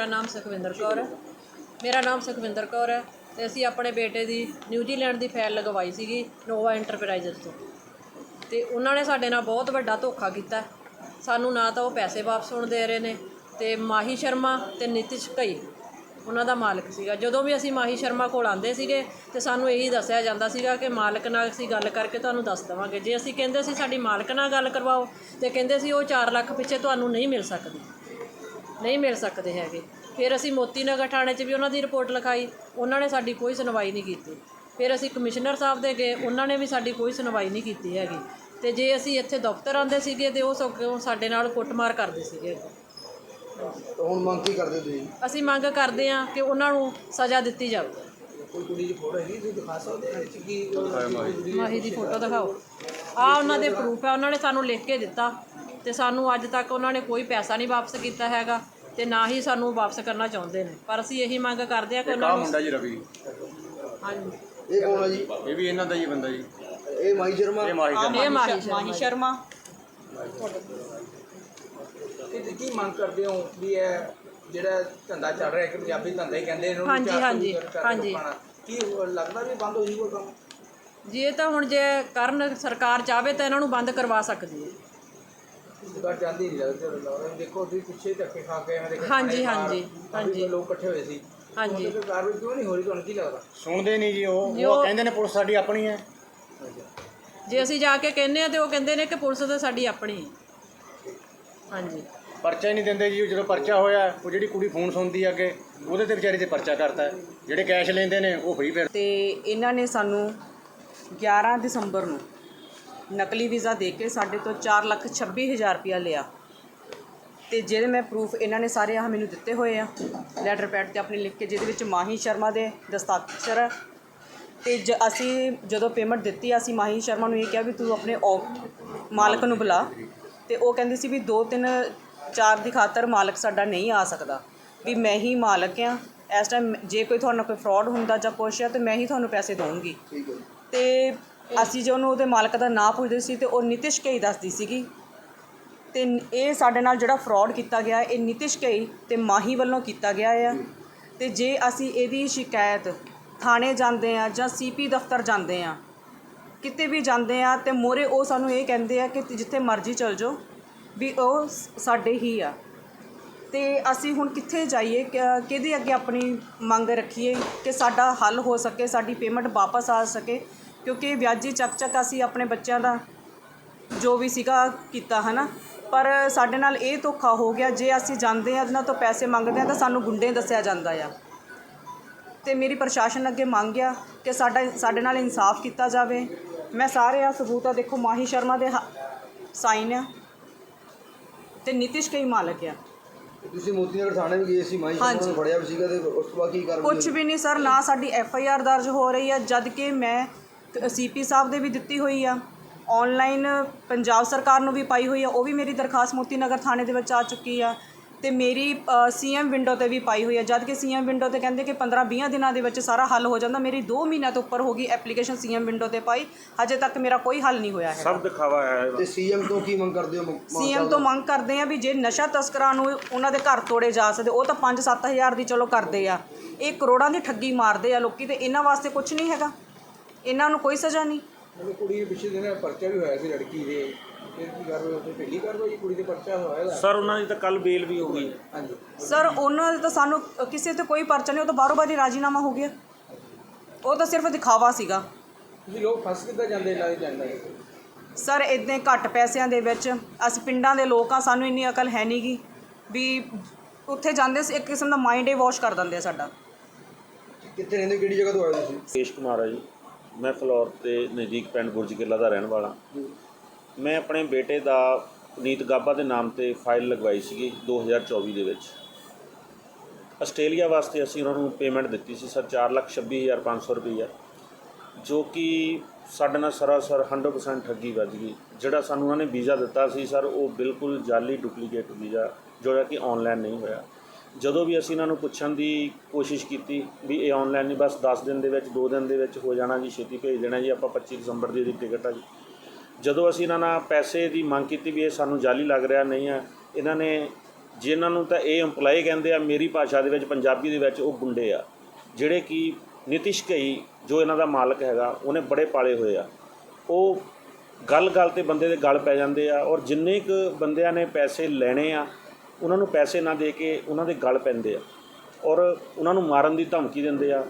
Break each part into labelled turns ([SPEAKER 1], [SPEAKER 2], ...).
[SPEAKER 1] ਮੇਰਾ ਨਾਮ ਸੁਖਵਿੰਦਰ ਕੌਰ ਹੈ। ਮੇਰਾ ਨਾਮ ਸੁਖਵਿੰਦਰ ਕੌਰ ਹੈ ਤੇ ਅਸੀਂ ਆਪਣੇ ਬੇਟੇ ਦੀ ਨਿਊਜ਼ੀਲੈਂਡ ਦੀ ਫੈਲ ਲਗਵਾਈ ਸੀਗੀ ਨੋਵਾ ਇੰਟਰਪ੍ਰਾਈਜ਼ਸ ਤੋਂ। ਤੇ ਉਹਨਾਂ ਨੇ ਸਾਡੇ ਨਾਲ ਬਹੁਤ ਵੱਡਾ ਧੋਖਾ ਕੀਤਾ। ਸਾਨੂੰ ਨਾ ਤਾਂ ਉਹ ਪੈਸੇ ਵਾਪਸ ਹੋਣ ਦੇ ਰਹੇ ਨੇ ਤੇ ਮਾਹੀ ਸ਼ਰਮਾ ਤੇ ਨਿਤਿਸ਼ ਕਈ ਉਹਨਾਂ ਦਾ ਮਾਲਕ ਸੀਗਾ। ਜਦੋਂ ਵੀ ਅਸੀਂ ਮਾਹੀ ਸ਼ਰਮਾ ਕੋਲ ਆਂਦੇ ਸੀਗੇ ਤੇ ਸਾਨੂੰ ਇਹੀ ਦੱਸਿਆ ਜਾਂਦਾ ਸੀਗਾ ਕਿ ਮਾਲਕ ਨਾਲ ਅਸੀਂ ਗੱਲ ਕਰਕੇ ਤੁਹਾਨੂੰ ਦੱਸ ਦੇਵਾਂਗੇ। ਜੇ ਅਸੀਂ ਕਹਿੰਦੇ ਸੀ ਸਾਡੀ ਮਾਲਕ ਨਾਲ ਗੱਲ ਕਰਵਾਓ ਤੇ ਕਹਿੰਦੇ ਸੀ ਉਹ 4 ਲੱਖ ਪਿੱਛੇ ਤੁਹਾਨੂੰ ਨਹੀਂ ਮਿਲ ਸਕਦੀ। ਨਹੀਂ ਮਿਲ ਸਕਦੇ ਹੈਗੇ। ਫਿਰ ਅਸੀਂ ਮੋਤੀ ਨਗਰ ਥਾਣੇ 'ਚ ਵੀ ਉਹਨਾਂ ਦੀ ਰਿਪੋਰਟ ਲਿਖਾਈ। ਉਹਨਾਂ ਨੇ ਸਾਡੀ ਕੋਈ ਸੁਣਵਾਈ ਨਹੀਂ ਕੀਤੀ। ਫਿਰ ਅਸੀਂ ਕਮਿਸ਼ਨਰ ਸਾਹਿਬ ਦੇ ਗਏ। ਉਹਨਾਂ ਨੇ ਵੀ ਸਾਡੀ ਕੋਈ ਸੁਣਵਾਈ ਨਹੀਂ ਕੀਤੀ ਹੈਗੀ। ਤੇ ਜੇ ਅਸੀਂ ਇੱਥੇ ਦਫ਼ਤਰ ਆਉਂਦੇ ਸੀਗੇ ਤੇ ਉਹ ਸਗੋਂ ਸਾਡੇ ਨਾਲ ਕੁੱਟਮਾਰ ਕਰਦੇ ਸੀਗੇ।
[SPEAKER 2] ਹੁਣ ਮੰਗ ਕੀ ਕਰਦੇ ਤੁਸੀਂ?
[SPEAKER 1] ਅਸੀਂ ਮੰਗ ਕਰਦੇ ਹਾਂ ਕਿ ਉਹਨਾਂ ਨੂੰ ਸਜ਼ਾ ਦਿੱਤੀ ਜਾਵੇ।
[SPEAKER 2] ਕੋਈ ਕੁੜੀ ਦੀ ਫੋਟੋ ਹੈਗੀ? ਤੁਸੀਂ ਦਿਖਾ ਸਕਦੇ ਹੋ? ਕੀ
[SPEAKER 1] ਮਾਹੀ ਦੀ ਫੋਟੋ ਦਿਖਾਓ। ਆ ਉਹਨਾਂ ਦੇ ਪ੍ਰੂਫ ਹੈ। ਉਹਨਾਂ ਨੇ ਸਾਨੂੰ ਲਿਖ ਕੇ ਦਿੱਤਾ। ਤੇ ਸਾਨੂੰ ਅੱਜ ਤੱਕ ਉਹਨਾਂ ਨੇ ਕੋਈ ਪੈਸਾ ਨਹੀਂ ਵਾਪਸ ਕੀਤਾ ਹੈਗਾ ਤੇ ਨਾ ਹੀ ਸਾਨੂੰ ਵਾਪਸ ਕਰਨਾ ਚਾਹੁੰਦੇ ਨੇ। ਪਰ ਅਸੀਂ ਇਹੀ ਮੰਗ ਕਰਦੇ ਹਾਂ ਕਿ ਉਹਨਾਂ
[SPEAKER 3] ਕਾ
[SPEAKER 1] ਨੂੰ
[SPEAKER 3] ਮੁੰਡਾ ਜੀ ਰਵੀ।
[SPEAKER 1] ਹਾਂਜੀ।
[SPEAKER 2] ਇਹ ਕੌਣ ਹੈ ਜੀ?
[SPEAKER 3] ਇਹ ਵੀ ਇਹਨਾਂ ਦਾ ਹੀ ਬੰਦਾ ਜੀ।
[SPEAKER 2] ਇਹ ਮਾਈ ਸ਼ਰਮਾ?
[SPEAKER 3] ਇਹ ਮਾਹੀ ਦਾ
[SPEAKER 1] ਇਹ ਮਾਹੀ ਸ਼ਰਮਾ।
[SPEAKER 4] ਮਾਹੀ ਸ਼ਰਮਾ।
[SPEAKER 5] ਕਿ ਕੀ ਮੰਗ ਕਰਦੇ ਹੋ ਵੀ ਇਹ ਜਿਹੜਾ ਧੰਦਾ ਚੱਲ ਰਿਹਾ ਇੱਕ ਪੰਜਾਬੀ ਧੰਦਾ ਹੀ ਕਹਿੰਦੇ ਇਹਨੂੰ
[SPEAKER 1] ਹਾਂਜੀ,
[SPEAKER 5] ਚਾਰ ਸੌ
[SPEAKER 1] ਹਾਂਜੀ,
[SPEAKER 5] ਕਰਕੇ
[SPEAKER 1] ਹਾਂਜੀ।
[SPEAKER 5] ਪਾਉਣਾ। ਕੀ ਉਹ ਲੱਗਦਾ ਵੀ ਬੰਦ ਹੋ ਜੂਗਾ ਕੰਮ?
[SPEAKER 1] ਜੀ ਇਹ ਤਾਂ ਹੁਣ ਜੇ ਕਰਨ ਸਰਕਾਰ ਚਾਹਵੇ ਤਾਂ ਇਹਨਾਂ ਨੂੰ ਬੰਦ ਕਰਵਾ ਸਕਦੀ ਹੈ
[SPEAKER 5] ਸਰਕਾਰ ਜਾਂਦੀ ਨਹੀਂ ਲੱਗਦਾ ਦੇਖੋ ਤੁਸੀਂ ਪਿੱਛੇ ਧੱਕੇ ਖਾ ਕੇ ਮੇਰੇ
[SPEAKER 1] ਹਾਂਜੀ, ਹਾਂਜੀ, ਹਾਂਜੀ।
[SPEAKER 5] ਲੋਕ ਇਕੱਠੇ ਹੋਏ ਸੀ।
[SPEAKER 1] ਹਾਂਜੀ।
[SPEAKER 5] ਉਹਦੇ ਕਾਰਵਾਈ ਕਿਉਂ ਨਹੀਂ ਹੋ ਰਹੀ ਤੁਹਾਨੂੰ ਕੀ ਲੱਗਦਾ?
[SPEAKER 3] ਸੁਣਦੇ ਨਹੀਂ ਜੀ ਉਹ।
[SPEAKER 1] ਜੀ,
[SPEAKER 3] ਉਹ
[SPEAKER 1] ਉਹ-
[SPEAKER 3] ਕਹਿੰਦੇ ਨੇ ਪੁਲਿਸ ਸਾਡੀ ਆਪਣੀ ਹੈ।
[SPEAKER 1] ਜੇ ਅਸੀਂ ਜਾ ਕੇ ਕਹਿੰਦੇ ਆ ਤੇ ਉਹ ਕਹਿੰਦੇ ਨੇ ਕਿ ਪੁਲਿਸ ਤਾਂ ਸਾਡੀ ਆਪਣੀ ਹੈ। ਹਾਂਜੀ।
[SPEAKER 3] ਪਰਚਾ ਹੀ ਨਹੀਂ ਦਿੰਦੇ ਜੀ ਉਹ ਜਦੋਂ ਪਰਚਾ ਹੋਇਆ ਉਹ ਜਿਹੜੀ ਕੁੜੀ ਫੋਨ ਸੁਣਦੀ ਆ ਅੱਗੇ ਉਹਦੇ ਤੇ ਵਿਚਾਰੀ ਤੇ ਪਰਚਾ ਕਰਤਾ। ਹੈ। ਜਿਹੜੇ ਕੈਸ਼ ਲੈਂਦੇ ਨੇ ਉਹ ਫਰੀ ਫਿਰ।
[SPEAKER 4] ਤੇ ਇਹਨਾਂ ਨੇ ਸਾਨੂੰ 11 ਦਸੰਬਰ ਨੂੰ ਨਕਲੀ ਵੀਜ਼ਾ ਦੇ ਕੇ ਸਾਡੇ ਤੋਂ 4 ਲੱਖ 26 ਹਜ਼ਾਰ ਰੁਪਇਆ ਲਿਆ। ਤੇ ਜਿਹਦੇ ਮੈਂ ਪ੍ਰੂਫ ਇਹਨਾਂ ਨੇ ਸਾਰੇ ਆਹ ਮੈਨੂੰ ਦਿੱਤੇ ਹੋਏ ਆ। ਲੈਟਰ ਪੈਡ ਤੇ ਆਪਣੀ ਲਿਖ ਕੇ ਜਿਹਦੇ ਵਿੱਚ ਮਾਹੀ ਸ਼ਰਮਾ ਦੇ ਦਸਤਾਖਰ। ਤੇ ਅਸੀਂ ਜਦੋਂ ਪੇਮੈਂਟ ਦਿੱਤੀ ਅਸੀਂ ਮਾਹੀ ਸ਼ਰਮਾ ਨੂੰ ਇਹ ਕਿਹਾ ਵੀ ਤੂੰ ਆਪਣੇ ਮਾਲਕ ਨੂੰ ਬੁਲਾ। ਤੇ ਉਹ ਕਹਿੰਦੀ ਸੀ ਵੀ ਦੋ ਤਿੰਨ ਚਾਰ ਦੀ ਖਾਤਰ ਮਾਲਕ ਸਾਡਾ ਨਹੀਂ ਆ ਸਕਦਾ। ਵੀ ਮੈਂ ਹੀ ਮਾਲਕ ਆ। ਇਸ ਟਾਈਮ ਜੇ ਕੋਈ ਤੁਹਾਡੇ ਨਾਲ ਕੋਈ ਫਰਾਡ ਹੁੰਦਾ ਜਾਂ ਕੁਛ ਆ ਤੇ ਮੈਂ ਹੀ ਤੁਹਾਨੂੰ ਪੈਸੇ
[SPEAKER 2] ਹੈ
[SPEAKER 4] ਤੇ ਅਸੀਂ ਜੇ ਉਹਨੂੰ ਉਹਦੇ ਮਾਲਕ ਦਾ ਨਾਂ ਪੁੱਛਦੇ ਸੀ ਤੇ ਉਹ ਨਿਤਿਸ਼ ਕਈ ਦੱਸਦੀ ਸੀਗੀ। ਤੇ ਇਹ ਸਾਡੇ ਨਾਲ ਜਿਹੜਾ ਫਰਾਡ ਕੀਤਾ ਗਿਆ, ਇਹ ਨਿਤਿਸ਼ ਕਈ ਤੇ ਮਾਹੀ ਵੱਲੋਂ ਕੀਤਾ ਗਿਆ ਆ। ਤੇ ਜੇ ਅਸੀਂ ਇਹਦੀ ਸ਼ਿਕਾਇਤ ਥਾਣੇ ਜਾਂਦੇ ਆ ਜਾਂ ਸੀਪੀ ਦਫ਼ਤਰ ਜਾਂਦੇ ਆ, ਕਿਤੇ ਵੀ ਜਾਂਦੇ ਆ ਤੇ ਮੋਰੇ ਉਹ ਸਾਨੂੰ ਇਹ ਕਹਿੰਦੇ ਆ ਕਿ ਜਿੱਥੇ ਮਰਜ਼ੀ ਚਲ ਜਾਓ ਵੀ ਉਹ ਸ- ਸਾਡੇ ਹੀ ਆ। ਤੇ ਅਸੀਂ ਹੁਣ ਕਿੱਥੇ ਜਾਈਏ ਕਿਹਦੇ ਅੱਗੇ ਆਪਣੀ ਮੰਗ ਰੱਖੀਏ ਕਿ ਸਾਡਾ ਹੱਲ ਹੋ ਸਕੇ, ਸਾਡੀ ਪੇਮੈਂਟ ਵਾਪਸ ਆ ਸਕੇ ਕਿਉਂਕਿ ਵਿਆਜੀ ਚੱਕ ਚੱਕ ਅਸੀਂ ਆਪਣੇ ਬੱਚਿਆਂ ਦਾ ਜੋ ਵੀ ਸੀਗਾ ਕੀਤਾ ਹਨਾ? ਪਰ ਸਾਡੇ ਨਾਲ ਇਹ ਧੋਖਾ ਹੋ ਗਿਆ ਜੇ ਅਸੀਂ ਜਾਂਦੇ ਆ ਇਹਨਾਂ ਤੋਂ ਪੈਸੇ ਮੰਗਦੇ ਆ ਤਾਂ ਸਾਨੂੰ ਗੁੰਡੇ ਦੱਸਿਆ ਜਾਂਦਾ ਆ। ਤੇ ਮੇਰੀ ਪ੍ਰਸ਼ਾਸਨ ਅੱਗੇ ਮੰਗ ਆ ਕਿ ਸਾਡਾ ਸਾਡੇ ਨਾਲ ਇਨਸਾਫ ਕੀਤਾ ਜਾਵੇ। ਮੈਂ ਸਾਰੇ ਆ ਸਬੂਤ ਆ ਦੇਖੋ ਮਾਹੀ ਸ਼ਰਮਾ ਦੇ ਸਾਈਨ ਆ ਤੇ ਨਿਤਿਸ਼ ਕਈ ਮਾਲਕ ਆ।
[SPEAKER 2] ਤੁਸੀਂ ਮੋਤੀ ਨਗਰ ਥਾਣੇ ਵੀ ਗਏ ਸੀ ਮਾਈ ਸ਼ਰਮਾ। ਨੂੰ ਫੜਿਆ ਵੀ ਸੀਗਾ ਤੇ ਉਸ ਤੋਂ ਬਾਅਦ ਕੀ ਕਾਰਵਾਈ
[SPEAKER 4] ਕੁਝ ਵੀ ਨਹੀਂ ਸਰ ਨਾ ਸਾਡੀ ਐਫ ਆਈ ਆਰ ਦਰਜ ਹੋ ਰਹੀ ਹੈ ਜਦ ਕਿ ਮੈਂ ਸੀਪੀ ਸਾਹਿਬ ਦੇ ਵੀ ਦਿੱਤੀ ਹੋਈ ਆ। ਆਨਲਾਈਨ ਪੰਜਾਬ ਸਰਕਾਰ ਨੂੰ ਵੀ ਪਾਈ ਹੋਈ ਆ ਉਹ ਵੀ ਮੇਰੀ ਦਰਖਾਸਤ ਮੋਤੀ ਨਗਰ ਥਾਣੇ ਦੇ ਵਿੱਚ ਆ ਚੁੱਕੀ ਆ ਤੇ ਮੇਰੀ ਸੀਐਮ ਵਿੰਡੋ ਤੇ ਵੀ ਪਾਈ ਹੋਈ ਆ। ਜਦ ਕਿ ਸੀਐਮ ਵਿੰਡੋ ਤੇ ਕਹਿੰਦੇ ਕਿ 15-20 ਦਿਨਾਂ ਦੇ ਵਿੱਚ ਸਾਰਾ ਹੱਲ ਹੋ ਜਾਂਦਾ। ਮੇਰੀ 2 ਮਹੀਨਿਆਂ ਤੋਂ ਉੱਪਰ ਹੋ ਗਈ ਐਪਲੀਕੇਸ਼ਨ ਸੀਐਮ ਵਿੰਡੋ ਤੇ ਪਾਈ। ਹਜੇ ਤੱਕ ਮੇਰਾ ਕੋਈ ਹੱਲ ਨਹੀਂ ਹੋਇਆ ਹੈ
[SPEAKER 3] ਸਭ ਦਿਖਾਵਾ ਹੈ
[SPEAKER 2] ਤੇ ਸੀਐਮ ਤੋਂ ਕੀ ਮੰਗ ਕਰਦੇ ਹੋ?
[SPEAKER 4] ਸੀਐਮ ਤੋਂ ਮੰਗ ਕਰਦੇ ਆ ਵੀ ਜੇ ਨਸ਼ਾ ਤਸਕਰਾਂ ਨੂੰ ਉਹਨਾਂ ਦੇ ਘਰ ਤੋੜੇ ਜਾ ਸਕਦੇ ਉਹ ਤਾਂ 5-7000 ਦੀ ਚਲੋ ਕਰਦੇ ਆ। ਇਹ ਕਰੋੜਾਂ ਦੀ ਠੱਗੀ ਮਾਰਦੇ ਆ ਲੋਕੀ ਤੇ ਇਹਨਾਂ ਵਾਸਤੇ ਕੁਝ ਨਹੀਂ ਹੈਗਾ। ਇਹਨਾਂ ਨੂੰ ਕੋਈ ਸਜ਼ਾ ਨਹੀਂ।
[SPEAKER 5] ਮੈਨੂੰ ਕੁੜੀ ਦੇ ਪਿੱਛੇ ਦਿਨ ਪਰਚਾ ਵੀ ਹੋਇਆ ਸੀ ਲੜਕੀ ਦੇ। ਫਿਰ ਕੀ ਕਾਰਵਾਈ ਉੱਥੇ ਪਹਿਲੀ ਕਾਰਵਾਈ ਕੁੜੀ ਦੇ ਪਰਚਾ ਹੋਇਆ ਇਹਦਾ
[SPEAKER 3] ਸਰ ਉਹਨਾਂ ਦੀ ਤਾਂ ਕੱਲ ਬੇਲ ਵੀ ਹੋ ਗਈ।
[SPEAKER 5] ਹਾਂਜੀ।
[SPEAKER 4] ਸਰ ਉਹਨਾਂ ਦੇ ਤਾਂ ਸਾਨੂੰ ਕਿਸੇ ਤੇ ਕੋਈ ਪਰਚਾ ਨਹੀਂ ਉਹ ਤਾਂ ਬਾਰੋ ਬਾਰੀ ਰਾਜੀਨਾਮਾ ਹੋ ਗਿਆ। ਉਹ ਤਾਂ ਸਿਰਫ ਦਿਖਾਵਾ ਸੀਗਾ।
[SPEAKER 5] ਤੁਸੀਂ ਲੋਕ ਫਸ ਕਿੱਦਾਂ ਜਾਂਦੇ ਲੱਗ ਜਾਂਦਾ ਹੈ
[SPEAKER 4] ਸਰ ਇਦਾਂ ਘੱਟ ਪੈਸਿਆਂ ਦੇ ਵਿੱਚ ਅਸੀਂ ਪਿੰਡਾਂ ਦੇ ਲੋਕ ਆ ਸਾਨੂੰ ਇੰਨੀ ਅਕਲ ਹੈ ਨਹੀਂਗੀ ਵੀ ਉੱਥੇ ਜਾਂਦੇ ਸੀ ਇੱਕ ਕਿਸਮ ਦਾ ਮਾਈਂਡ ਹੀ ਵਾਸ਼ ਕਰ ਦਿੰਦੇ ਆ ਸਾਡਾ।
[SPEAKER 2] ਕਿੱਥੇ ਰਹਿੰਦੇ ਕਿਹੜੀ ਜਗ੍ਹਾ ਤੋਂ ਆਏ ਤੁਸੀਂ?
[SPEAKER 6] ਕੇਸ਼ ਕੁਮਾਰ ਹੈ ਜੀ। ਮੈਂ ਫਲੋਰ ਤੇ ਨਜ਼ਦੀਕ ਪਿੰਡ ਬੁਰਜ ਕਿਲਾ ਦਾ ਰਹਿਣ ਵਾਲਾ। ਮੈਂ ਆਪਣੇ ਬੇਟੇ ਦਾ ਪੁਨੀਤ ਗਾਬਾ ਦੇ ਨਾਮ ਤੇ ਫਾਈਲ ਲਗਵਾਈ ਸੀਗੀ 2024 ਦੇ ਵਿੱਚ। ਆਸਟ੍ਰੇਲੀਆ ਵਾਸਤੇ ਅਸੀਂ ਉਹਨਾਂ ਨੂੰ ਪੇਮੈਂਟ ਦਿੱਤੀ ਸੀ ਸਰ 426500 ਰੁਪਈਆ ਜੋ ਕਿ ਸਾਡੇ ਨਾਲ ਸਰਾਸਰ 100% ਠੱਗੀ ਵੱਜ ਗਈ। ਜਿਹੜਾ ਸਾਨੂੰ ਉਹਨਾਂ ਨੇ ਵੀਜ਼ਾ ਦਿੱਤਾ ਸੀ ਸਰ ਉਹ ਬਿਲਕੁਲ ਜਾਲੀ ਡੁਪਲੀਕੇਟ ਵੀਜ਼ਾ ਜਿਹੜਾ ਕਿ ਆਨਲਾਈਨ ਨਹੀਂ ਹੋਇਆ। ਜਦੋਂ ਵੀ ਅਸੀਂ ਇਹਨਾਂ ਨੂੰ ਪੁੱਛਣ ਦੀ ਕੋਸ਼ਿਸ਼ ਕੀਤੀ ਵੀ ਇਹ ਆਨਲਾਈਨ ਨਹੀਂ, ਬਸ 10 ਦਿਨ ਦੇ ਵਿੱਚ 2 ਦਿਨ ਦੇ ਵਿੱਚ ਹੋ ਜਾਣਾ ਜੀ, ਛੇਤੀ ਭੇਜ ਦੇਣਾ ਜੀ, ਆਪਾਂ 25 ਦਸੰਬਰ ਦੀ ਇਹਦੀ ਟਿਕਟ ਆ ਜੀ। ਜਦੋਂ ਅਸੀਂ ਇਹਨਾਂ ਨਾਲ ਪੈਸੇ ਦੀ ਮੰਗ ਕੀਤੀ ਵੀ ਇਹ ਸਾਨੂੰ ਜਾਲੀ ਲੱਗ ਰਿਹਾ, ਨਹੀਂ ਹੈ ਇਹਨਾਂ ਨੇ ਜਿਨ੍ਹਾਂ ਨੂੰ ਤਾਂ ਇਹ EMPLOYE ਕਹਿੰਦੇ ਆ, ਮੇਰੀ ਭਾਸ਼ਾ ਦੇ ਵਿੱਚ, ਪੰਜਾਬੀ ਦੇ ਵਿੱਚ ਉਹ ਗੁੰਡੇ ਆ। ਜਿਹੜੇ ਕਿ ਨਿਤਿਸ਼ ਕਈ ਜੋ ਇਹਨਾਂ ਦਾ ਮਾਲਕ ਹੈਗਾ, ਉਹਨੇ ਬੜੇ ਪਾਲੇ ਹੋਏ ਆ। ਉਹ ਗੱਲ-ਗੱਲ ਤੇ ਬੰਦੇ ਦੇ ਗਲ ਪੈ ਜਾਂਦੇ ਆ ਔਰ ਜਿੰਨੇ ਕੁ ਬੰਦਿਆਂ ਨੇ ਪੈਸੇ ਲੈਣੇ ਆ ਉਹਨਾਂ ਨੂੰ ਪੈਸੇ ਨਾ ਦੇ ਕੇ ਉਹਨਾਂ ਦੇ ਗਲ ਪੈਂਦੇ ਆ ਔਰ ਉਹਨਾਂ ਨੂੰ ਮਾਰਨ ਦੀ ਧਮਕੀ ਦਿੰਦੇ ਆ।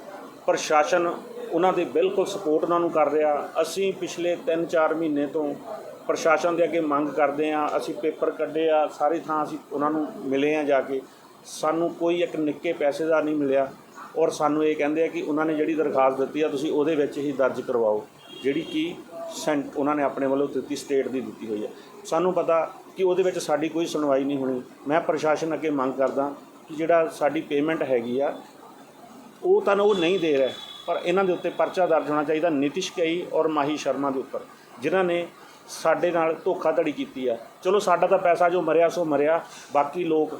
[SPEAKER 6] ਪ੍ਰਸ਼ਾਸਨ ਉਹਨਾਂ ਦੀ ਬਿਲਕੁਲ ਸਪੋਰਟ ਉਹਨਾਂ ਨੂੰ ਕਰ ਰਿਹਾ। ਅਸੀਂ ਪਿਛਲੇ 3-4 ਮਹੀਨੇ ਤੋਂ ਪ੍ਰਸ਼ਾਸਨ ਦੇ ਅੱਗੇ ਮੰਗ ਕਰਦੇ ਆ। ਅਸੀਂ ਪੇਪਰ ਕੱਢੇ ਆ। ਸਾਰੀ ਥਾਂ ਅਸੀਂ ਉਹਨਾਂ ਨੂੰ ਮਿਲੇ ਆ ਜਾ ਕੇ। ਸਾਨੂੰ ਕੋਈ ਇੱਕ ਨਿੱਕੇ ਪੈਸੇ ਦਾ ਨਹੀਂ ਮਿਲਿਆ ਔਰ ਸਾਨੂੰ ਇਹ ਕਹਿੰਦੇ ਆ ਕਿ ਉਹਨਾਂ ਨੇ ਜਿਹੜੀ ਦਰਖਾਸਤ ਦਿੱਤੀ ਆ, ਤੁਸੀਂ ਉਹਦੇ ਵਿੱਚ ਹੀ ਦਰਜ ਕਰਵਾਓ। ਜਿਹੜੀ ਕਿ ਸੈਂਟ ਉਹਨਾਂ ਨੇ ਆਪਣੇ ਵੱਲੋਂ ਦਿੱਤੀ, ਸਟੇਟ ਦੀ ਦਿੱਤੀ ਹੋਈ ਹੈ ਸਾਨੂੰ ਪਤਾ ਕਿ ਉਹਦੇ ਵਿੱਚ ਸਾਡੀ ਕੋਈ ਸੁਣਵਾਈ ਨਹੀਂ ਹੋਣੀ। ਮੈਂ ਪ੍ਰਸ਼ਾਸਨ ਅੱਗੇ ਮੰਗ ਕਰਦਾ ਕਿ ਜਿਹੜਾ ਸਾਡੀ ਪੇਮੈਂਟ ਹੈਗੀ ਆ, ਉਹ ਤਾਂ ਉਹ ਨਹੀਂ ਦੇ ਰਿਹਾ, ਪਰ ਇਹਨਾਂ ਦੇ ਉੱਤੇ ਪਰਚਾ ਦਰਜ ਹੋਣਾ ਚਾਹੀਦਾ ਨਿਤਿਸ਼ ਕਈ ਔਰ ਮਾਹੀ ਸ਼ਰਮਾ ਦੇ ਉੱਪਰ, ਜਿਨ੍ਹਾਂ ਨੇ ਸਾਡੇ ਨਾਲ ਧੋਖਾਧੜੀ ਕੀਤੀ ਆ। ਚਲੋ ਸਾਡਾ ਤਾਂ ਪੈਸਾ ਜੋ ਮਰਿਆ ਸੋ ਮਰਿਆ, ਬਾਕੀ ਲੋਕ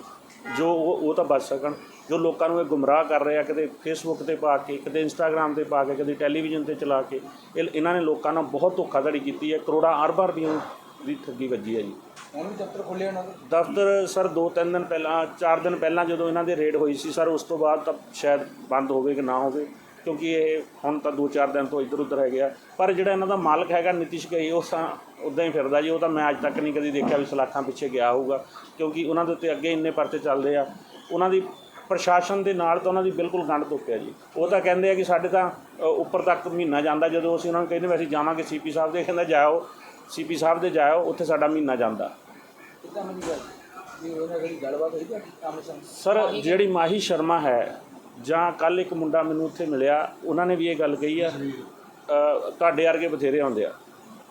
[SPEAKER 6] ਜੋ ਉਹ ਤਾਂ ਬਚ ਸਕਣ। ਜੋ ਲੋਕਾਂ ਨੂੰ ਇਹ ਗੁੰਮਰਾਹ ਕਰ ਰਹੇ ਆ ਕਦੇ ਫੇਸਬੁੱਕ ਤੇ ਪਾ ਕੇ ਕਦੇ ਇੰਸਟਾਗ੍ਰam ਤੇ ਪਾ ਕੇ ਕਦੇ ਟੈਲੀਵਿਜ਼ਨ ਤੇ ਚਲਾ ਕੇ, ਇਹ, ਇਹਨਾਂ ਨੇ ਲੋਕਾਂ ਨਾਲ ਬਹੁਤ ਧੋਖਾਧੜੀ ਕੀਤੀ ਹੈ। ਕਰੋੜਾਂ ਅਰਬਾਂ ਰੁਪਈਆਂ ਦੀ ਠੱਗੀ ਵੱਜੀ ਹੈ ਜੀ।
[SPEAKER 5] ਹੁਣ ਵੀ ਦਫ਼ਤਰ ਖੁੱਲੇ ਉਹਨਾਂ ਦੇ?
[SPEAKER 6] ਦਫ਼ਤਰ ਸਰ 2-3 ਦਿਨ ਪਹਿਲਾਂ 4 ਦਿਨ ਪਹਿਲਾਂ ਜਦੋਂ ਇਹਨਾਂ ਦੇ ਰੇਡ ਹੋਈ ਸੀ ਸਰ ਉਸ ਤੋਂ ਬਾਅਦ ਤਾਂ ਸ਼ਾਇਦ ਬੰਦ ਹੋਵੇ ਕਿ ਨਾ ਹੋਵੇ ਕਿਉਂਕਿ ਇਹ ਹੁਣ ਤਾਂ 2-4 ਦਿਨ ਤੋਂ ਇੱਧਰ ਉੱਧਰ ਹੈਗੇ ਆ। ਪਰ ਜਿਹੜਾ ਇਹਨਾਂ ਦਾ ਮਾਲਕ ਹੈਗਾ ਨਿਤਿਸ਼ ਗਈ ਉਹ ਤਾਂ ਉਦਾਂ ਹੀ ਫਿਰਦਾ ਜੀ ਉਹ ਤਾਂ ਮੈਂ ਅੱਜ ਤੱਕ ਨਹੀਂ ਕਦੀ ਦੇਖਿਆ ਵੀ ਸਲਾਖਾਂ ਪਿੱਛੇ ਗਿਆ ਹੋਊਗਾ ਕਿਉਂਕਿ ਉਹਨਾਂ ਦੇ ਉੱਤੇ ਅੱਗੇ ਇੰਨੇ ਪਰਚੇ ਚੱਲਦੇ ਆ। ਉਹਨਾਂ ਦੀ ਪ੍ਰਸ਼ਾਸਨ ਦੇ ਨਾਲ ਤਾਂ ਉਹਨਾਂ ਦੀ ਬਿਲਕੁਲ ਗੰਢ ਧੁੱਪਿਆ ਜੀ। ਉਹ ਤਾਂ ਕਹਿੰਦੇ ਆ ਕਿ ਸਾਡੇ ਤਾਂ ਉੱਪਰ ਤੱਕ ਮਹੀਨਾ ਜਾਂਦਾ ਜਦੋਂ ਅਸੀਂ ਉਹਨਾਂ ਨੂੰ ਕਹਿੰਦੇ ਵੀ ਅਸੀਂ ਜਾਵਾਂਗੇ ਸੀਪੀ ਸਾਹਿਬ ਦੇ ਕਹਿੰਦਾ ਜਾਓ। ਸੀਪੀ ਸਾਹਿਬ ਦੇ ਜਾਇਓ ਉੱਥੇ ਸਾਡਾ ਮਹੀਨਾ ਜਾਂਦਾ।
[SPEAKER 5] ਕਿੱਦਾਂ ਮੈਨੂੰ ਗੱਲ ਵੀ ਉਹਨਾਂ ਨਾਲ ਗੱਲਬਾਤ ਹੋਈ ਤਾਂ ਕੰਮ ਸੰਗ
[SPEAKER 6] ਸਰ ਜਿਹੜੀ ਮਾਹੀ ਸ਼ਰਮਾ ਹੈ ਜਾਂ ਕੱਲ ਇੱਕ ਮੁੰਡਾ ਮੈਨੂੰ ਉੱਥੇ ਮਿਲਿਆ ਉਹਨਾਂ ਨੇ ਵੀ ਇਹ ਗੱਲ ਕਹੀ ਆ ਅ, ਤੁਹਾਡੇ ਵਰਗੇ ਬਥੇਰੇ ਆਉਂਦੇ ਆ।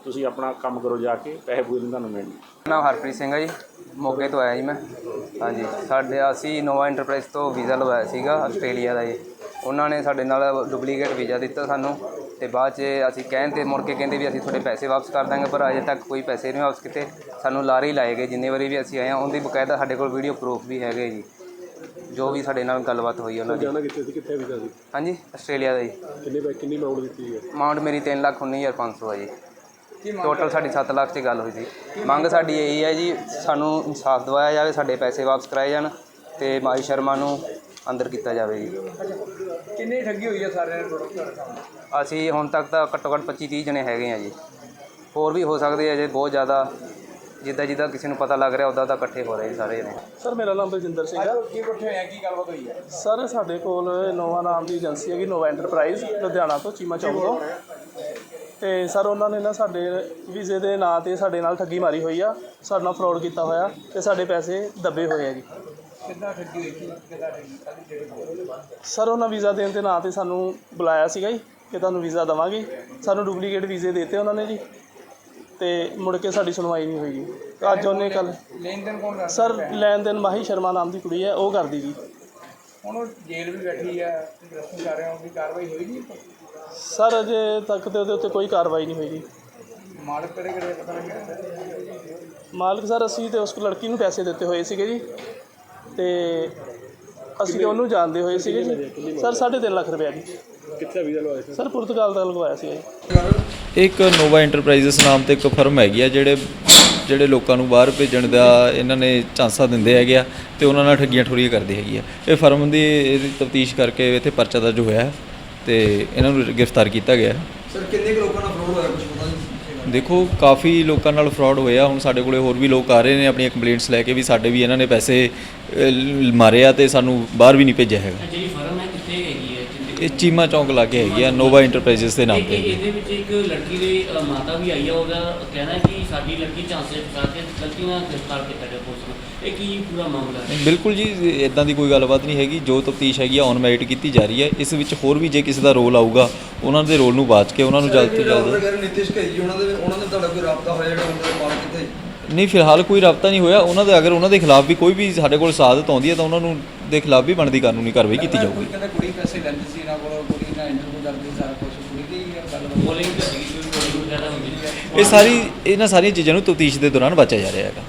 [SPEAKER 6] ਤੁਸੀਂ ਆਪਣਾ ਕੰਮ ਕਰੋ ਜਾ ਕੇ ਪੈਸੇ ਪੂਰੇ ਤੁਹਾਨੂੰ ਮਿਲਣਗੇ।
[SPEAKER 7] ਮੇਰਾ ਨਾਮ ਹਰਪ੍ਰੀਤ ਸਿੰਘ ਹੈ ਜੀ ਮੋਗੇ ਤੋਂ ਆਇਆ ਜੀ ਮੈਂ। ਹਾਂਜੀ ਸਾਡੇ ਅਸੀਂ ਨੋਵਾ ਇੰਟਰਪ੍ਰਾਈਜ਼ ਤੋਂ ਵੀਜ਼ਾ ਲਵਾਇਆ ਸੀਗਾ ਆਸਟ੍ਰੇਲੀਆ ਦਾ ਜੀ। ਉਹਨਾਂ ਨੇ ਸਾਡੇ ਨਾਲ ਡੁਪਲੀਕੇਟ ਵੀਜ਼ਾ ਦਿੱਤਾ ਸਾਨੂੰ। ਤੇ ਬਾਅਦ 'ਚ ਅਸੀਂ ਕਹਿਣ ਤੇ ਮੁੜ ਕੇ ਕਹਿੰਦੇ ਵੀ ਅਸੀਂ ਤੁਹਾਡੇ ਪੈਸੇ ਵਾਪਸ ਕਰ ਦਾਂਗੇ ਪਰ ਅਜੇ ਤੱਕ ਕੋਈ ਪੈਸੇ ਨਹੀਂ ਵਾਪਸ ਕੀਤੇ। ਸਾਨੂੰ ਲਾਰੇ ਹੀ ਲਾਏ ਗਏ ਜਿੰਨੇ ਵਾਰੀ ਵੀ ਅਸੀਂ ਆਏ ਹਾਂ ਉਹਦੀ ਬਕਾਇਦਾ ਸਾਡੇ ਕੋਲ ਵੀਡੀਓ ਪ੍ਰੂਫ ਵੀ ਹੈਗੇ ਜੀ। ਜੋ ਵੀ ਸਾਡੇ ਨਾਲ ਗੱਲਬਾਤ ਹੋਈ ਉਹਨਾਂ ਦੀ।
[SPEAKER 5] ਜਾਣਾ ਕਿੱਥੇ ਸੀ? ਕਿੱਥੇ ਵੀਜ਼ਾ ਸੀ?
[SPEAKER 7] ਹਾਂਜੀ ਆਸਟ੍ਰੇਲੀਆ ਦਾ ਜੀ।
[SPEAKER 5] ਕਿੰਨੇ ਪੈ ਕਿੰਨੀ ਅਮਾਉਂਟ ਦਿੱਤੀ ਹੈ
[SPEAKER 7] ਅਮਾਉਂਟ ਮੇਰੀ 3 ਲੱਖ 19500 ਹੈ ਜੀ। ਟੋਟਲ ਸਾਡੀ 7 ਲੱਖ 'ਚ ਗੱਲ ਹੋਈ ਸੀ। ਮੰਗ ਸਾਡੀ ਇਹੀ ਹੈ ਜੀ ਸਾਨੂੰ ਇਨਸਾਫ ਦਿਵਾਇਆ ਜਾਵੇ ਸਾਡੇ ਪੈਸੇ ਵਾਪਸ ਕਰਾਏ ਜਾਣ ਤੇ ਮਾਈ ਸ਼ਰਮਾ ਨੂੰ ਅੰਦਰ ਕੀਤਾ ਜਾਵੇ ਜੀ।
[SPEAKER 5] ਕਿੰਨੀ ਠੱਗੀ ਹੋਈ ਹੈ ਸਾਰਿਆਂ ਨੇ
[SPEAKER 7] ਅਸੀਂ ਹੁਣ ਤੱਕ ਤਾਂ ਘੱਟੋ ਘੱਟ 25 30 ਜਣੇ ਹੈਗੇ ਆ ਜੀ। ਹੋਰ ਵੀ ਹੋ ਸਕਦੇ ਆ ਜੇ ਬਹੁਤ ਜ਼ਿਆਦਾ। ਜਿੱਦਾਂ ਜਿੱਦਾਂ ਕਿਸੇ ਨੂੰ ਪਤਾ ਲੱਗ ਰਿਹਾ ਉੱਦਾਂ ਤਾਂ ਇਕੱਠੇ ਹੋ ਰਹੇ ਜੀ ਸਾਰੇ ਜਣੇ।
[SPEAKER 2] ਸਰ ਮੇਰਾ ਨਾਮ ਬਲਜਿੰਦਰ ਸਿੰਘ ਹੈ
[SPEAKER 5] ਕੀ ਇਕੱਠੇ ਹੋਇਆ ਕੀ ਗੱਲਬਾਤ ਹੋਈ ਹੈ
[SPEAKER 2] ਸਰ ਸਾਡੇ ਕੋਲ ਨੋਵਾ ਨਾਮ ਦੀ ਏਜੰਸੀ ਹੈਗੀ ਨੋਵਾ ਐਂਟਰਪ੍ਰਾਈਜ਼ ਲੁਧਿਆਣਾ ਤੋਂ ਚੀਮਾ ਚੌਕ ਤੋਂ। ਤੇ ਸਰ ਉਹਨਾਂ ਨੇ ਨਾ ਸਾਡੇ ਵੀਜ਼ੇ ਦੇ ਨਾਂ ਤੇ ਸਾਡੇ ਨਾਲ ਠੱਗੀ ਮਾਰੀ ਹੋਈ ਆ। ਸਾਡੇ ਨਾਲ ਫਰਾਡ ਕੀਤਾ ਹੋਇਆ ਤੇ ਸਾਡੇ ਪੈਸੇ ਦੱਬੇ ਹੋਏ ਆ ਜੀ।
[SPEAKER 5] ਠੱਗੀ ਹੋਈ ਸੀ? ਠੱਗੀ?
[SPEAKER 2] ਸਰ ਉਹਨਾਂ ਵੀਜ਼ਾ ਦੇਣ ਦੇ ਨਾਂ ਤੇ ਸਾਨੂੰ ਬੁਲਾਇਆ ਸੀਗਾ ਜੀ ਕਿ ਤੁਹਾਨੂੰ ਵੀਜ਼ਾ ਦੇਵਾਂਗੇ। ਸਾਨੂੰ ਡੁਪਲੀਕੇਟ ਵੀਜ਼ੇ ਦੇਤੇ ਉਹਨਾਂ ਨੇ ਜੀ। ਤੇ ਮੁੜ ਕੇ ਸਾਡੀ ਸੁਣਵਾਈ ਨਹੀਂ ਹੋਈ ਜੀ। ਅੱਜ ਉਹਨੇ ਕੱਲ
[SPEAKER 5] ਲੈਣ ਦੇਣ ਕੌਣ ਕਰਦਾ
[SPEAKER 2] ਸਰ ਲੈਣ ਦੇਣ ਮਾਹੀ ਸ਼ਰਮਾ ਨਾਮ ਦੀ ਕੁੜੀ ਹੈ ਉਹ ਕਰਦੀ ਜੀ।
[SPEAKER 5] ਹੁਣ ਉਹ ਜੇਲ੍ਹ ਵੀ ਬੈਠੀ ਹੈ ਰਸਮ ਕਰ ਰਹੇ ਹੋ ਉਹਦੀ ਕਾਰਵਾਈ ਹੋਈ ਨਹੀਂ
[SPEAKER 2] ਸਰ ਅਜੇ ਤੱਕ ਤੇ ਉਹਦੇ ਉੱਤੇ ਕੋਈ ਕਾਰਵਾਈ ਨਹੀਂ ਹੋਈ ਜੀ।
[SPEAKER 5] ਮਾਲਕ ਕਿਹੜੇ ਕਿਹੜੇ ਪਤਾ ਨਹੀਂ
[SPEAKER 2] ਮਾਲਕ ਸਰ ਅਸੀਂ ਤੇ ਉਸ ਲੜਕੀ ਨੂੰ ਪੈਸੇ ਦਿੱਤੇ ਹੋਏ ਸੀਗੇ ਜੀ। ਤੇ ਅਸੀਂ ਉਹਨੂੰ ਜਾਣਦੇ ਹੋਏ ਸੀਗੇ ਜੀ। ਸਰ 3.5 ਲੱਖ ਰੁਪਏ ਜੀ।
[SPEAKER 5] ਕਿੱਥੇ ਵੀਜ਼ਾ ਲਵਾਇਆ ਸੀ?
[SPEAKER 2] ਸਰ ਪੁਰਤਗਾਲ ਦਾ ਲਗਵਾਇਆ ਸੀ ਜੀ।
[SPEAKER 8] ਇੱਕ ਨੋਵਾ ਐਂਟਰਪ੍ਰਾਈਜ਼ਸ ਨਾਮ ਤੇ ਇੱਕ ਫਰਮ ਹੈਗੀ ਆ ਜਿਹੜੇ ਜਿਹੜੇ ਲੋਕਾਂ ਨੂੰ ਬਾਹਰ ਭੇਜਣ ਦਾ ਇਹਨਾਂ ਨੇ ਝਾਂਸਾ ਦਿੰਦੇ ਹੈਗੇ ਆ ਤੇ ਉਹਨਾਂ ਨਾਲ ਠੱਗੀਆਂ ਠੋਰੀਆਂ ਕਰਦੇ ਹੈਗੀ ਆ। ਇਹ ਫਰਮ ਦੀ ਇਹਦੀ ਤਫਤੀਸ਼ ਕਰਕੇ ਇੱਥੇ ਪਰਚਾ ਦਰਜ ਹੋਇਆ ਹੈ ਤੇ ਇਹਨਾਂ ਨੂੰ ਗ੍ਰਿਫਤਾਰ ਕੀਤਾ ਗਿਆ।
[SPEAKER 5] ਸਰ ਕਿੰਨੇ ਕੁ ਲੋਕਾਂ ਨਾਲ ਫਰੋਡ ਹੋਇਆ ਕੁਝ
[SPEAKER 8] ਦੇਖੋ ਕਾਫੀ ਲੋਕਾਂ ਨਾਲ ਫਰਾਡ ਹੋਇਆ। ਹੁਣ ਸਾਡੇ ਕੋਲੇ ਹੋਰ ਵੀ ਲੋਕ ਆ ਰਹੇ ਨੇ ਆਪਣੀਆਂ ਕੰਪਲੇਂਟਸ ਲੈ ਕੇ ਵੀ ਸਾਡੇ ਵੀ ਇਹਨਾਂ ਨੇ ਪੈਸੇ ਅਹ, ਲ- ਮਾਰੇ ਆ ਤੇ ਸਾਨੂੰ ਬਾਹਰ ਵੀ ਨਹੀਂ ਭੇਜਿਆ ਹੈਗਾ
[SPEAKER 9] ਜਿਹੜੀ ਫਰਮ ਹੈ ਕਿੱਥੇ ਹੈਗੀ ਹੈ ਕਿੰਨੇ-
[SPEAKER 8] ਇਹ ਚੀਮਾ ਚੌਂਕ ਲਾਗੇ ਹੈਗੀ ਆ ਨੋਵਾ ਇੰਟਰਪ੍ਰਾਈਜ਼ਸ ਦੇ ਨਾਮ ਤੇ
[SPEAKER 9] ਇਹਦੇ ਵਿੱਚ ਇੱਕ ਲੜਕੀ ਦੀ ਮਾਤਾ ਵੀ ਆਈ ਹੈ ਉਹਦਾ ਕਹਿਣਾ ਕਿ ਸਾਡੀ ਲੜਕੀ ਝਾਂਸੇ ਫਸਾ ਕੇ ਗਲਤੀ ਨਾਲ ਗ੍ਰਿਫਤਾਰ ਕੀਤਾ ਗਿਆ ਪੁਲਿਸ ਨੂੰ। ਇਹ ਕੀ ਪੂਰਾ ਮਾਮਲਾ ਹੈ?
[SPEAKER 8] ਬਿਲਕੁਲ ਜੀ ਇਦਾਂ ਦੀ ਕੋਈ ਗੱਲਬਾਤ ਨਹੀਂ ਹੈਗੀ। ਜੋ ਤਫਤੀਸ਼ ਹੈਗੀ ਆ ਔਨ ਮੈਰਿਟ ਕੀਤੀ ਜਾ ਰਹੀ ਹੈ। ਇਸ ਵਿੱਚ ਹੋਰ ਵੀ ਜੇ ਕਿਸੇ ਦਾ ਰੋਲ ਆਊਗਾ ਉਹਨਾਂ ਦੇ ਰੋਲ ਨੂੰ ਬਾਚ ਕੇ ਉਹਨਾਂ ਨੂੰ ਜਲਦ ਤੋਂ ਜਲਦ
[SPEAKER 5] ਵਗੈਰਾ ਨਿਤਿਸ਼ ਕਈ ਉਹਨਾਂ ਦੇ ਉਹਨਾਂ ਨੇ ਤੁਹਾਡਾ ਕੋਈ ਰਾਬਤਾ ਹੋਇਆ ਜਿਹੜਾ ਉਹਨਾਂ ਦੇ ਮਾਲ ਕਿੱਥੇ
[SPEAKER 8] ਨਹੀਂ ਫਿਲਹਾਲ ਕੋਈ ਰਾਬਤਾ ਨਹੀਂ ਹੋਇਆ। ਉਹਨਾਂ ਦੇ ਅਗਰ ਉਹਨਾਂ ਦੇ ਖਿਲਾਫ ਵੀ ਕੋਈ ਵੀ ਸਾਡੇ ਕੋਲ ਸਾਧਤ ਆਉਂਦੀ ਹੈ ਤਾਂ ਉਹਨਾਂ ਨੂੰ ਦੇ ਖਿਲਾਫ ਵੀ ਬਣਦੀ ਕਾਨੂੰਨੀ ਕਾਰਵਾਈ ਕੀਤੀ ਜਾਊਗੀ।
[SPEAKER 5] ਕਹਿੰਦਾ ਕੁੜੀ ਪੈਸੇ ਲੈਂਦੀ ਸੀ ਇਹਨਾਂ ਕੋਲ ਕੁੜੀ ਨਾਲ ਇੰਟਰਵਿਊ ਕਰਦੀ ਸਾਰਾ ਕੁਝ ਕੁੜੀ ਦੀ ਗੱਲ
[SPEAKER 9] ਬੋਲਿੰਗ ਕਰਦੀ ਕੋਈ ਬੋਲਿੰਗ ਵਗੈਰਾ ਹੁੰਦੀ ਹੈ
[SPEAKER 8] ਇਹ ਸਾਰੀ ਇਹਨਾਂ ਸਾਰੀਆਂ ਚੀਜ਼ਾਂ ਨੂੰ ਤਫਤੀਸ਼ ਦੇ ਦੌਰਾਨ ਬਚਿਆ ਜਾ ਰਿਹਾ ਹੈਗਾ।